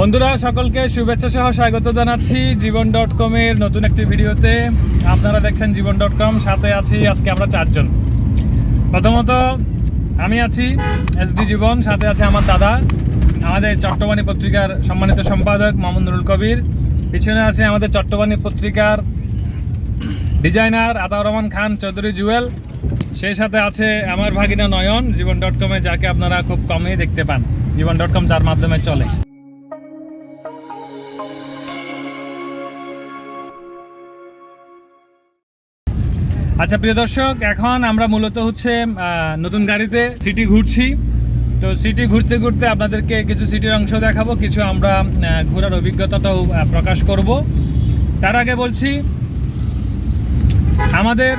বন্ধুরা, সকলকে শুভেচ্ছা সহ স্বাগত জানাচ্ছি জীবন ডট কমের নতুন একটি ভিডিওতে। আপনারা দেখছেন জীবন ডট কম সাথে আছি আজকে আমরা চারজন। প্রথমত, আমি আছি এসডি জীবন, সাথে আছে আমার দাদা, আমাদের চট্টবাণী পত্রিকার সম্মানিত সম্পাদক মামুন নুরুল কবির, পিছনে আছে আমাদের চট্টবাণী পত্রিকার ডিজাইনার আতাউর রহমান খান চৌধুরী জুয়েল, সেই সাথে আছে আমার ভাগিনা নয়ন, জীবন ডট কমে যাকে আপনারা খুব কমই দেখতে পান। জীবন ডট কম যার মাধ্যমে চলে। আচ্ছা প্রিয় দর্শক, এখন আমরা মূলত হচ্ছে নতুন গাড়িতে সিটি ঘুরছি। তো সিটি ঘুরতে ঘুরতে আপনাদেরকে কিছু সিটির অংশ দেখাবো, কিছু আমরা ঘোরার অভিজ্ঞতাটাও প্রকাশ করব। তার আগে বলছি, আমাদের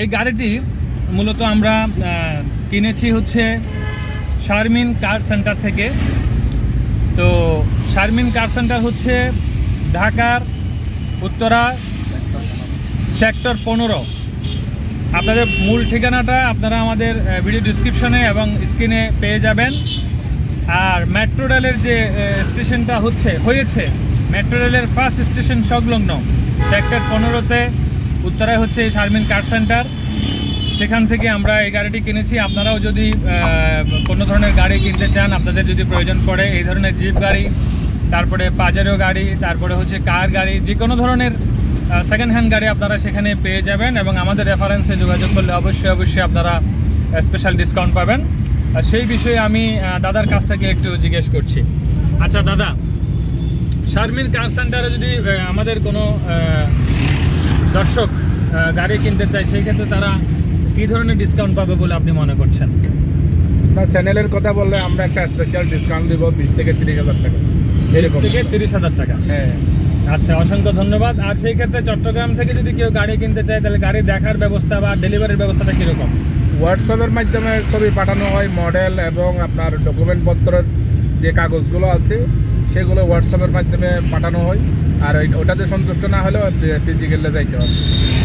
এই গাড়িটি মূলত আমরা কিনেছি হচ্ছে শারমিন কার সেন্টার থেকে। তো শারমিন কার সেন্টার হচ্ছে ঢাকার উত্তরা সেক্টর পনেরো। আপনাদের মূল ঠিকানাটা আপনারা আমাদের ভিডিও ডিসক্রিপশনে এবং স্ক্রিনে পেয়ে যাবেন। আর মেট্রো রেলের যে স্টেশনটা হচ্ছে, হয়েছে মেট্রো রেলের ফার্স্ট স্টেশন সংলগ্ন সেক্টর পনেরোতে, উত্তরায় হচ্ছে শারমিন কার সেন্টার সেখান থেকে আমরা এই গাড়িটি কিনেছি। আপনারাও যদি কোনো ধরনের গাড়ি কিনতে চান, আপনাদের যদি প্রয়োজন পড়ে এই ধরনের জিপ গাড়ি, তারপরে পাজারো গাড়ি, তারপরে হচ্ছে কার গাড়ি যে কোনো ধরনের সেকেন্ড হ্যান্ড গাড়ি আপনারা সেখানে পেয়ে যাবেন এবং আমাদের রেফারেন্সে যোগাযোগ করলে অবশ্যই অবশ্যই আপনারা স্পেশাল ডিসকাউন্ট পাবেন। আর সেই বিষয়ে আমি দাদার কাছ থেকে একটু জিজ্ঞেস করছি। আচ্ছা দাদা শারমিন কার সেন্টারে যদি আমাদের কোনো দর্শক গাড়ি কিনতে চায় সেই ক্ষেত্রে তারা কী ধরনের ডিসকাউন্ট পাবে বলে আপনি মনে করছেন? বা চ্যানেলের কথা বললে আমরা একটা স্পেশাল ডিসকাউন্ট দিব বিশ থেকে তিরিশ হাজার টাকা। তিরিশ থেকে তিরিশ হাজার টাকা। হ্যাঁ। আচ্ছা অসংখ্য ধন্যবাদ। আর সেই ক্ষেত্রে চট্টগ্রাম থেকে যদি কেউ গাড়ি কিনতে চায় তাহলে গাড়ি দেখার ব্যবস্থা বা ডেলিভারির ব্যবস্থাটা কীরকম? হোয়াটসঅ্যাপের মাধ্যমে ছবি পাঠানো হয় মডেল এবং আপনার ডকুমেন্টপত্রের যে কাগজগুলো আছে সেগুলো হোয়াটসঅ্যাপের মাধ্যমে পাঠানো হয়। আর ওটাতে সন্তুষ্ট না হলেও ফিজিক্যালে যাইতে হবে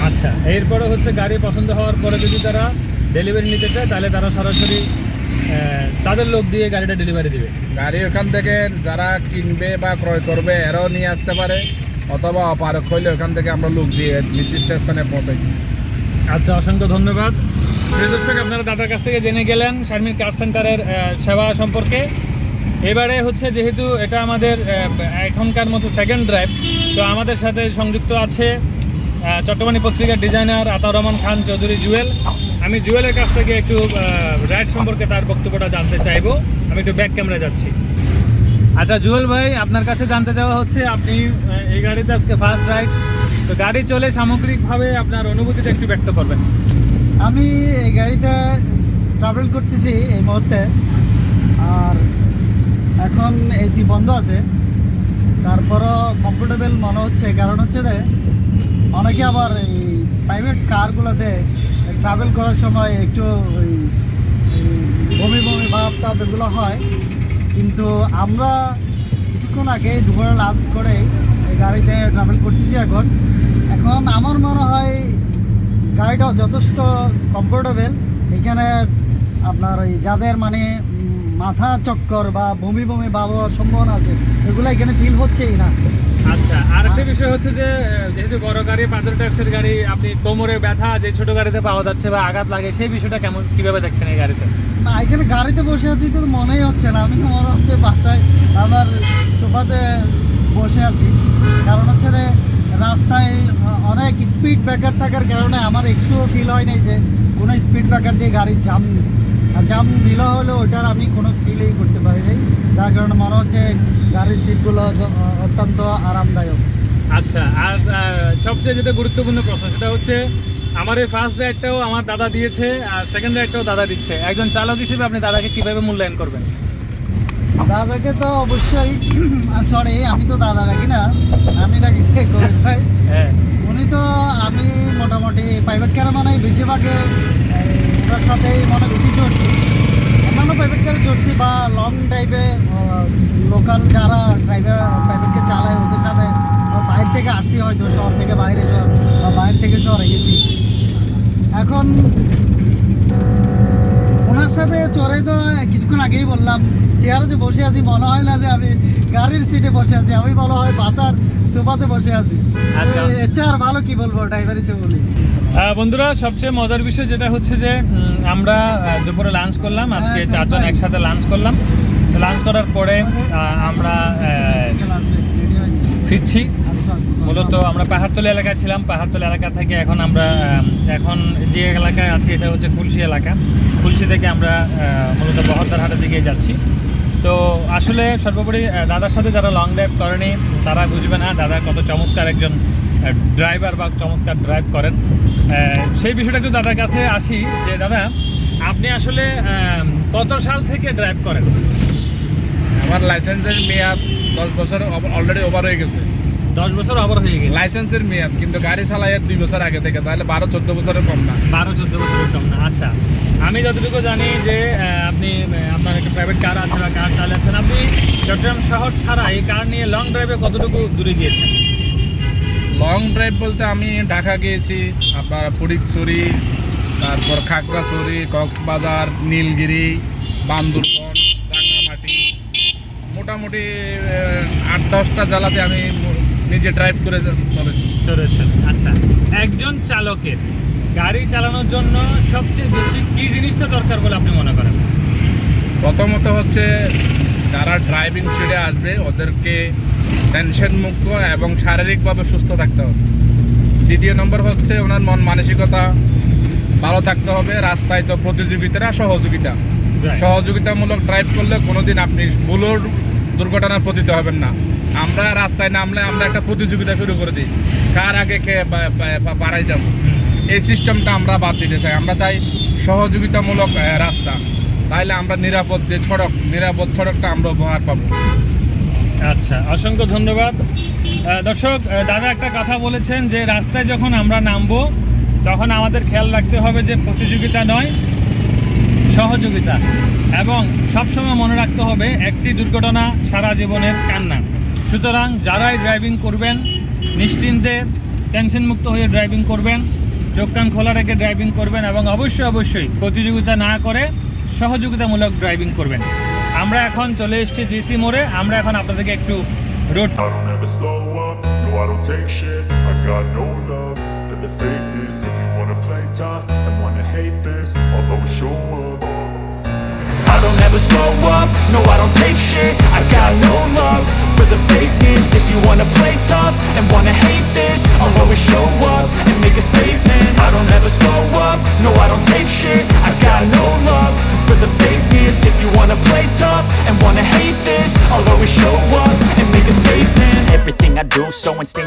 আচ্ছা এরপরে হচ্ছে গাড়ি পছন্দ হওয়ার পরে যদি তারা ডেলিভারি নিতে চায় তাহলে তারা সরাসরি তাদের লোক দিয়ে গাড়িটা ডেলিভারি দিবে। গাড়ি ওখান থেকে যারা কিনবে বা ক্রয় করবে এরাও নিয়ে আসতে পারে অথবা অপারক হইলে ওখান থেকে আমরা লোক দিয়ে নির্দিষ্ট স্থানে পৌঁছাই আচ্ছা অসংখ্য ধন্যবাদ। দর্শক আপনারা দাদার কাছ থেকে জেনে গেলেন শারমিন কার সেন্টারের সেবা সম্পর্কে। এবারে হচ্ছে যেহেতু এটা আমাদের এখনকার মতো সেকেন্ড ড্রাইভ তো আমাদের সাথে সংযুক্ত আছে চট্টগ্রামী পত্রিকার ডিজাইনার আতা রহমান খান চৌধুরী জুয়েল। আমি জুয়েলের কাছ থেকে একটু রাইড সম্পর্কে তার বক্তব্যটা জানতে চাইব। আমি একটু ব্যাক ক্যামেরা যাচ্ছি। আচ্ছা জুয়েল ভাই আপনার কাছে জানতে চাওয়া হচ্ছে আপনি এই গাড়িতে আজকে ফার্স্ট রাইড তো গাড়ি চলে সামগ্রিকভাবে আপনার অনুভূতিটা একটু ব্যক্ত করবেন। আমি এই গাড়িতে ট্রাভেল করতেছি এই মুহূর্তে। আর এখন এসি বন্ধ আছে। তারপরও কমফোর্টেবল মনে হচ্ছে। কারণ হচ্ছে যে অনেকে আবার এই প্রাইভেট কারগুলোতে ট্রাভেল করার সময় একটু ওই বমি বমি ভাব টাব এগুলো হয়। কিন্তু আমরা কিছুক্ষণ আগে দুপুরে লাঞ্চ করে এই গাড়িতে ট্রাভেল করতেছি এখন। এখন আমার মনে হয় গাড়িটা যথেষ্ট কমফোর্টেবল এখানে আপনার ওই যাদের মানে মাথা চক্কর বা বমি বমি হওয়ার সম্ভাবনা আছে, এগুলো এখানে ফিল হচ্ছেই না। আচ্ছা আর একটা বিষয় হচ্ছে যে যেহেতু বড় গাড়ি পাঁচের ট্যাক্সের গাড়ি, আপনি কোমরে ব্যথা, যে ছোট গাড়িতে পাওয়া যাচ্ছে বা আঘাত লাগে, সেই বিষয়টা কেমন, কীভাবে দেখছেন এই গাড়িতে? না, এখানে গাড়িতে বসে আছি তো মনেই হচ্ছে না। আমি তো মনে হচ্ছে বাসায় আমার সোফাতে বসে আছি। কারণ হচ্ছে যে, রাস্তায় অনেক স্পিড ব্রেকার থাকার কারণে আমার একটুও ফিল হয় নাই যে, কোনো স্পিড ব্রেকার দিয়ে গাড়ির জাম দিছে আর জাম দিলে হলে ওইটার আমি কোনো ফিলই করতে পারি নাই। যার কারণে মনে হচ্ছে গাড়ির সিটগুলো অত্যন্ত আরামদায়ক। আচ্ছা আর সবচেয়ে যেটা গুরুত্বপূর্ণ প্রশ্ন সেটা হচ্ছে আমার এই ফার্স্ট রাইডটাও আমার দাদা দিয়েছে আর সেকেন্ড রাইডটাও দাদা দিচ্ছে। একজন চালক হিসেবে আপনি দাদাকে কীভাবে মূল্যায়ন করবেন? দাদাকে তো অবশ্যই সরি আমি তো দাদা রাখি না আমি রাখি ভাই। হ্যাঁ। উনি তো আমি মোটামুটি প্রাইভেট কারে মানে বেশিরভাগে ওনার সাথেই মনে বেশি চড়ছি অন্যান্য প্রাইভেট কারে চড়ছি বা লং ড্রাইভে লোকাল যারা ড্রাইভার প্রাইভেটকে চালায় ওদের সাথে বাইরে থেকে আসছি হয়তো শহর থেকে বাইরে বা বাইরে থেকে শহরে গেছি। এখন ওনার সাথে চড়ে তো কিছুক্ষণ আগেই বললাম চেয়ারে যে বসে আছি মনে হয় না যে আমি গাড়ির সিটে বসে আছি আমি বলা হয় বাসার সোফাতে বসে আছি। আচ্ছা। ভালো কি বলব ড্রাইভার হিসেবে বলি। বন্ধুরা, সবচেয়ে মজার বিষয় যেটা হচ্ছে যে আমরা দুপুরে লাঞ্চ করলাম। আজকে চারজন একসাথে লাঞ্চ করলাম। লাঞ্চ করার পরে আমরা ফিরছি। মূলত আমরা পাহাড়তলি এলাকায় ছিলাম। পাহাড়তলি এলাকা থেকে এখন আমরা এখন যে এলাকায় আছি, এটা হচ্ছে কুলসি এলাকা। কুলসি থেকে আমরা মূলত বহরদার হাটের দিকে যাচ্ছি। তো আসলে সর্বোপরি দাদার সাথে যারা লং ড্রাইভ করেনি, তারা বুঝবে না, দাদা কত চমৎকার একজন ড্রাইভার বা চমৎকার ড্রাইভ করেন। সেই বিষয়টা একটু দাদার কাছে আসি যে দাদা আপনি আসলে কত সাল থেকে ড্রাইভ করেন? আমার লাইসেন্সের মেয়াদ দশ বছর অলরেডি ওভার হয়ে গেছে। দশ বছর ওভার হয়ে গেছে। লাইসেন্সের মেয়াদ কিন্তু গাড়ি চালাই দুই বছর আগে থেকে তাহলে বারো চোদ্দ বছরের কম না। বারো চোদ্দ বছরের কম না। আচ্ছা আমি যতটুকু জানি যে আপনি আপনার একটা প্রাইভেট কার আছে বা কার চালাচ্ছেন আপনি চট্টগ্রাম শহর ছাড়া এই কার নিয়ে লং ড্রাইভে কতটুকু দূরে গিয়েছেন? লং ড্রাইভ বলতে আমি ঢাকা গিয়েছি আপনার ফটিকছড়ি তারপর খাগড়াছড়ি কক্সবাজার নীলগিরি বান্দরবন রাঙ্গামাটি। মোটামুটি আট দশটা জেলাতে আমি নিজে ড্রাইভ করে চলেছি। চলেছেন আচ্ছা। একজন চালকের গাড়ি চালানোর জন্য সবচেয়ে বেশি কি জিনিসটা দরকার বলে আপনি মনে করেন? প্রথমত হচ্ছে যারা ড্রাইভিং ছেড়ে আসবে ওদেরকে টেনশন মুক্ত এবং শারীরিকভাবে সুস্থ থাকতে হবে। দ্বিতীয় নম্বর হচ্ছে ওনার মন মানসিকতা ভালো থাকতে হবে। রাস্তায় তো প্রতিযোগিতারা সহযোগিতা। সহযোগিতামূলক ড্রাইভ করলে কোনোদিন আপনি ভুলোর দুর্ঘটনার পতিত হবেন না। আমরা রাস্তায় নামলে আমরা একটা প্রতিযোগিতা শুরু করে দিই। কার আগে পা- পাড়ায় যাব? এই সিস্টেমটা আমরা বাদ দিতে চাই। আমরা চাই সহযোগিতামূলক রাস্তা। তাইলে আমরা নিরাপদ যে সড়ক নিরাপদ সড়কটা আমরা উপহার পাবো। আচ্ছা অসংখ্য ধন্যবাদ। দর্শক দাদা একটা কথা বলেছেন যে রাস্তায় যখন আমরা নামবো, তখন আমাদের খেয়াল রাখতে হবে যে প্রতিযোগিতা নয়, সহযোগিতা। এবং সবসময় মনে রাখতে হবে, একটি দুর্ঘটনা সারা জীবনের কান্না। সুতরাং যারাই ড্রাইভিং করবেন, নিশ্চিন্তে টেনশন মুক্ত হয়ে ড্রাইভিং করবেন, চোখ কান খোলা রেখে ড্রাইভিং করবেন এবং অবশ্যই অবশ্যই প্রতিযোগিতা না করে সহযোগিতামূলক ড্রাইভিং করবেন। আমরা এখন চলে এসেছি জিসি মোড়ে। আমরা এখন আপনাদেরকে একটু road I don't ever slow up, no I don't take shit.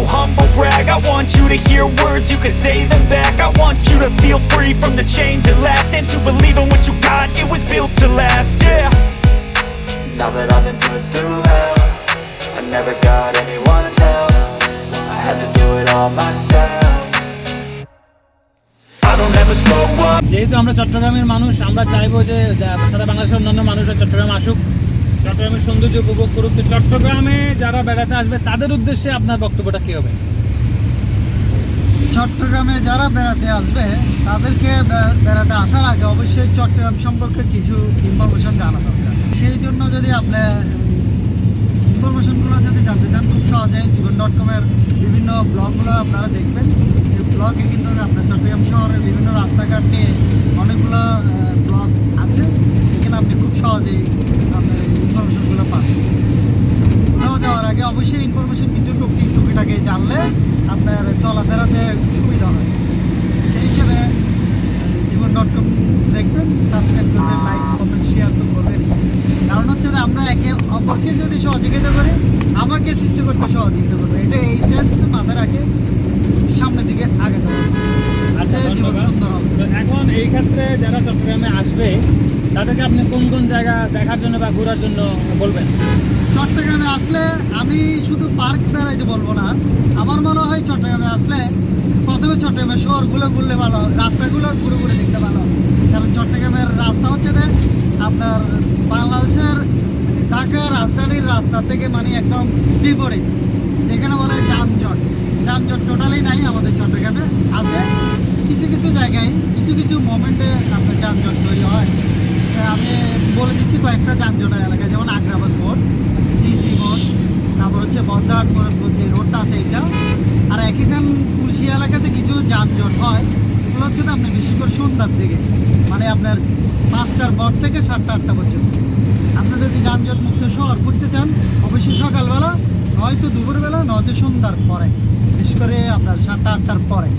no humble brag I want you to hear words, you can say them back I want you to feel free from the chains at last And to believe in what you got, it was built to last, yeah now that I've been put through hell I never got anyone's help I had to do it all myself I don't ever slow up যেহেতু আমরা চট্টগ্রামের মানুষ আমরা চাইবো যে আহ, সারা বাংলাদেশের অন্যান্য মানুষরা চট্টগ্রামে আসুক চট্টগ্রামের সৌন্দর্য উপভোগ করুক চট্টগ্রামে যারা বেড়াতে আসবে, তাদের উদ্দেশ্যে আপনার বক্তব্যটা কী হবে? চট্টগ্রামে যারা বেড়াতে আসবে, তাদেরকে বেড়াতে আসার আগে অবশ্যই চট্টগ্রাম সম্পর্কে কিছু ইনফরমেশন জানা দরকার। সেই জন্য যদি আপনি ইনফরমেশনগুলো যদি জানতে চান, খুব সহজেই জীবন ডট কমের বিভিন্ন ব্লগগুলো আপনারা দেখবেন। এই ব্লগে কিন্তু আপনার চট্টগ্রাম শহরের বিভিন্ন রাস্তাঘাট নিয়ে অনেকগুলো ব্লগ আছে এখানে আপনি খুব সহজেই আপনার ইনফরমেশনগুলো পাবেন কোথাও যাওয়ার আগে অবশ্যই ইনফরমেশন কিছু টুকি টুকিটাকে জানলে আপনার চলাফেরাতে সুবিধা হয় সেই হিসেবে জীবন ডট কম দেখবেন সাবস্ক্রাইব করবেন লাইক কমেন্ট শেয়ার তো করবেন কারণ হচ্ছে যে আমরা একে অপরকে যদি সহযোগিতা করি আমাকে সৃষ্টি করতে সহযোগিতা করবে। এটা এই সেন্স মাথায় রাখে সামনের দিকে আগে আচ্ছা জীবন সুন্দর হবে। এখন এই ক্ষেত্রে যারা চট্টগ্রামে আসবে তাদেরকে আপনি কোন কোন জায়গা দেখার জন্য বা ঘোরার জন্য বলবেন? চট্টগ্রামে আসলে আমি শুধু পার্ক বেড়াইতে বলব না। আমার মনে হয় চট্টগ্রামে আসলে প্রথমে চট্টগ্রামের শহরগুলো ঘুরলে ভালো রাস্তাগুলো ঘুরে ঘুরে দেখতে ভালো কারণ চট্টগ্রামের রাস্তা হচ্ছে যে আপনার বাংলাদেশের ঢাকা রাজধানীর রাস্তা থেকে মানে একদম বিপরীত। যেখানে বলে যানজট। যানজট টোটালি নাই আমাদের চট্টগ্রামে, আছে কিছু কিছু জায়গায়, কিছু কিছু মোমেন্টে আপনার যানজট তৈরি হয়। তা আমি বলে দিচ্ছি কয়েকটা যানজটের এলাকা, যেমন আগ্রাবাদ মোড়, জিসি মোড়, তারপর হচ্ছে বদ্রাট মোড় যে রোডটা আছে এটা। আর একইখান পুলসি এলাকাতে কিছু যানজট হয়, এগুলো হচ্ছে না আপনি বিশেষ করে সন্ধ্যার দিকে মানে আপনার পাঁচটার পর থেকে সাতটা, আটটা পর্যন্ত। আপনি যদি যানজট মুক্ত শহর ঘুরতে চান অবশ্যই সকালবেলা নয়তো দুপুরবেলা নয়তো সন্ধ্যার পরে বিশেষ করে আপনার সাতটা আটটার পরে।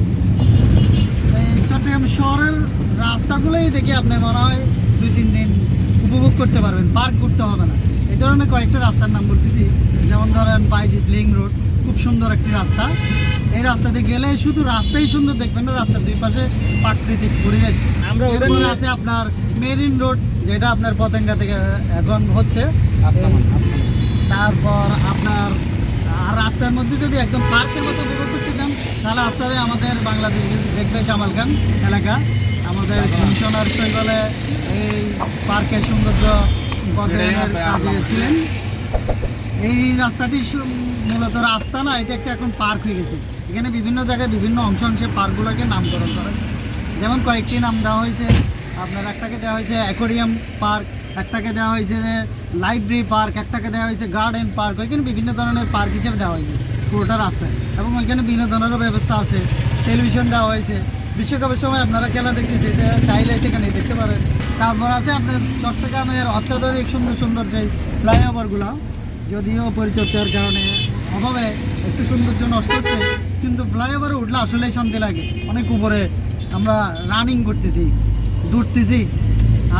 এই চট্টগ্রাম শহরের রাস্তাগুলোই দেখে আপনি মনে হয় দুই তিন দিন উপভোগ করতে পারবেন পার্ক ঘুরতে হবে না। এই ধরনের কয়েকটা রাস্তার নাম বলতেছি যেমন ধরেন বাইজিৎ লিং রোড খুব সুন্দর একটি রাস্তা। এই রাস্তাতে গেলে শুধু রাস্তাই সুন্দর দেখবেন না রাস্তার দুই পাশে প্রাকৃতিক পরিবেশ। আমরা আছে আপনার মেরিন রোড যেটা আপনার পতেঙ্গা থেকে এখন হচ্ছে তারপর আপনার আর রাস্তার মধ্যে যদি একদম পার্কের মতো উপভোগ করতে চান তাহলে আসতে হবে আমাদের বাংলাদেশ দেখবে জামালখান এলাকা। আমাদের কমিশনার বলে এই পার্কের সৌন্দর্য বদলের কাজে ছিলেন। এই রাস্তাটি মূলত রাস্তা না এটা একটা এখন পার্ক হয়ে গেছে। এখানে বিভিন্ন জায়গায় বিভিন্ন অংশ অংশে পার্কগুলোকে নামকরণ করা হয়েছে। যেমন কয়েকটি নাম দেওয়া হয়েছে। আপনার একটাকে দেওয়া হয়েছে অ্যাকোরিয়াম পার্ক, একটাকে দেওয়া হয়েছে লাইব্রেরি পার্ক, একটাকে দেওয়া হয়েছে গার্ডেন পার্ক। ওইখানে বিভিন্ন ধরনের পার্ক হিসেবে দেওয়া হয়েছে পুরোটা রাস্তায়। এবং ওইখানে বিনোদনেরও ব্যবস্থা আছে। টেলিভিশন দেওয়া হয়েছে। বিশ্বকাপের সময় আপনারা খেলা দেখতে যেতে চাইলে সেখানে দেখতে পারেন। তারপর আছে আপনার চট্টগ্রামের অত্যাধুনিক সুন্দর সুন্দর সেই ফ্লাইওভারগুলো। যদিও পরিচর্যার কারণে অভাবে একটু সৌন্দর্য নষ্ট হচ্ছে, কিন্তু ফ্লাইওভারে উঠলে আসলেই শান্তি লাগে। অনেক উপরে আমরা রানিং করতেছি। দৌড়তেছি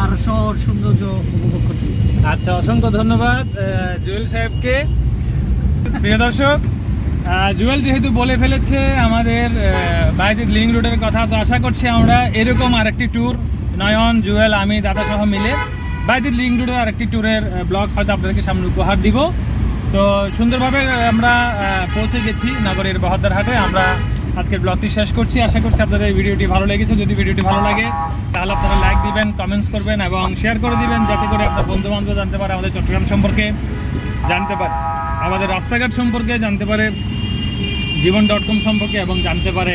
আর শহর সৌন্দর্য উপভোগ করতেছি। আচ্ছা অসংখ্য ধন্যবাদ জুয়েল সাহেবকে। প্রিয় দর্শক জুয়েল যেহেতু বলে ফেলেছে আমাদের বাইজিৎ লিং রোডের কথা, তো আশা করছি আমরা এরকম আরেকটি ট্যুর নয়ন, জুয়েল, আমি, দাদা সহ মিলে বাইজিৎ লিং রোডের আরেকটি ট্যুরের ব্লগ হয়তো আপনাদেরকে সামনে উপহার দিব। তো সুন্দরভাবে আমরা পৌঁছে গেছি নগরের বহদ্দার হাটে আমরা আজকের ব্লগটি শেষ করছি। আশা করছি আপনাদের এই ভিডিওটি ভালো লেগেছে। যদি ভিডিওটি ভালো লাগে, তাহলে আপনারা লাইক দিবেন কমেন্টস করবেন এবং শেয়ার করে দিবেন, যাতে করে আপনার বন্ধু বান্ধব জানতে পারে আমাদের চট্টগ্রাম সম্পর্কে, জানতে পারে, আমাদের রাস্তাঘাট সম্পর্কে, জানতে পারে, জীবন ডট কম সম্পর্কে এবং জানতে পারে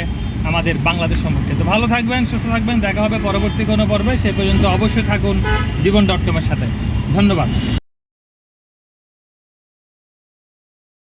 আমাদের বাংলাদেশ সম্পর্কে। তো ভালো থাকবেন, সুস্থ থাকবেন, দেখা হবে পরবর্তী কোনো পর্বে। সে পর্যন্ত অবশ্যই থাকুন জীবন ডট কমের সাথে। ধন্যবাদ।